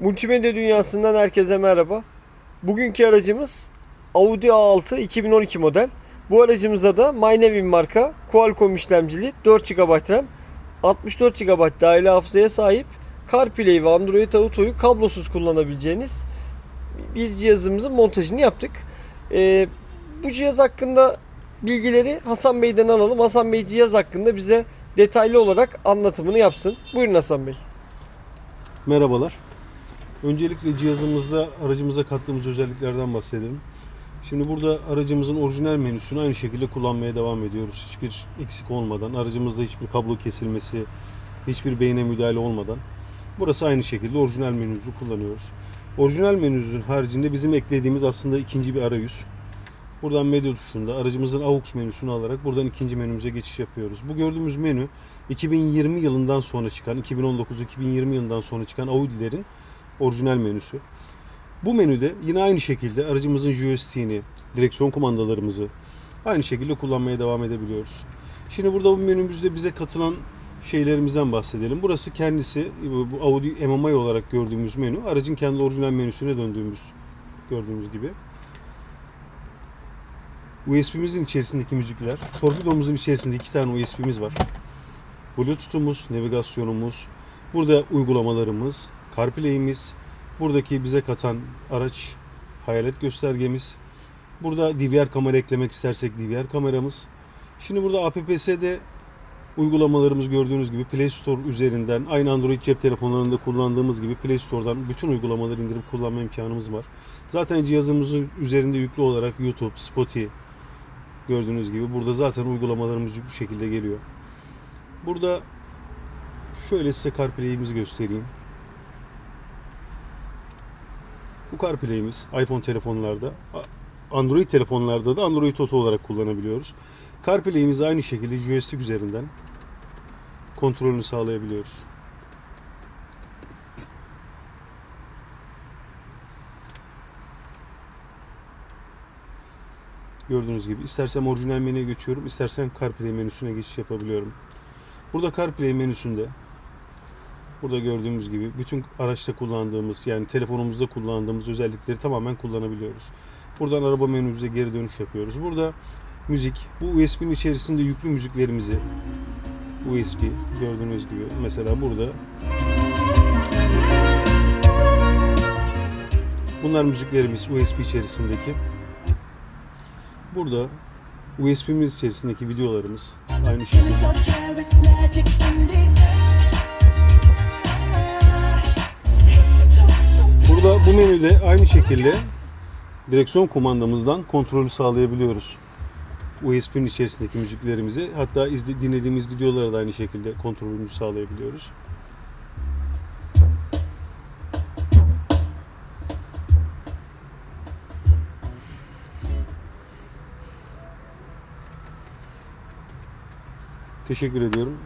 Multimedya dünyasından herkese merhaba. Bugünkü aracımız Audi A6 2012 model. Bu aracımıza da Mynavin marka Qualcomm işlemcili 4 GB RAM, 64 GB dahil hafızaya sahip CarPlay ve Android Auto'yu kablosuz kullanabileceğiniz bir cihazımızın montajını yaptık. Ee, bu cihaz hakkında bilgileri Hasan Bey'den alalım. Hasan Bey cihaz hakkında bize detaylı olarak anlatımını yapsın. Buyurun Hasan Bey. Merhabalar. Öncelikle cihazımızda aracımıza kattığımız özelliklerden bahsedelim. Şimdi burada aracımızın orijinal menüsünü aynı şekilde kullanmaya devam ediyoruz. Hiçbir eksik olmadan, aracımızda hiçbir kablo kesilmesi, hiçbir beyne müdahale olmadan. Burası aynı şekilde orijinal menümüzü kullanıyoruz. Orijinal menümüzün haricinde bizim eklediğimiz aslında ikinci bir arayüz. Buradan medya tuşunda aracımızın AUX menüsünü alarak buradan ikinci menümüze geçiş yapıyoruz. Bu gördüğümüz menü 2020 yılından sonra çıkan, 2019-2020 yılından sonra çıkan Audi'lerin orijinal menüsü. Bu menüde yine aynı şekilde aracımızın joystick'ini, direksiyon kumandalarımızı aynı şekilde kullanmaya devam edebiliyoruz. Şimdi burada bu menümüzde bize katılan şeylerimizden bahsedelim. Burası kendisi bu Audi MMI olarak gördüğümüz menü. Aracın kendi orijinal menüsüne döndüğümüz gördüğümüz gibi. USB'mizin içerisindeki müzikler. Torpidomuzun içerisinde iki tane USB'miz var. Bluetooth'umuz, navigasyonumuz, burada uygulamalarımız, CarPlay'imiz, buradaki bize katan araç hayalet göstergemiz, burada DVR kamera eklemek istersek DVR kameramız. Şimdi burada APPS'de uygulamalarımız gördüğünüz gibi Play Store üzerinden aynı Android cep telefonlarında kullandığımız gibi Play Store'dan bütün uygulamaları indirip kullanma imkanımız var. Zaten cihazımızın üzerinde yüklü olarak YouTube, Spotify gördüğünüz gibi burada zaten uygulamalarımız yüklü şekilde geliyor. Burada şöyle size CarPlay'imizi göstereyim. Bu CarPlay'imiz iPhone telefonlarda, Android telefonlarda da Android Auto olarak kullanabiliyoruz. CarPlay'imizi aynı şekilde joystick üzerinden kontrolünü sağlayabiliyoruz. Gördüğünüz gibi istersem orijinal menüye geçiyorum, istersem CarPlay menüsüne geçiş yapabiliyorum. Burada CarPlay menüsünde burada gördüğümüz gibi bütün araçta kullandığımız yani telefonumuzda kullandığımız özellikleri tamamen kullanabiliyoruz. Buradan araba menümüze geri dönüş yapıyoruz. Burada müzik, bu USB'nin içerisinde yüklü müziklerimizi USB gördüğünüz gibi mesela burada Bunlar müziklerimiz USB içerisindeki. Burada USB'miz içerisindeki videolarımız aynı şekilde. Burada bu menüde aynı şekilde direksiyon kumandamızdan kontrolü sağlayabiliyoruz. USB'nin içerisindeki müziklerimizi hatta izle, dinlediğimiz videolara da aynı şekilde kontrolümüzü sağlayabiliyoruz. Teşekkür ediyorum.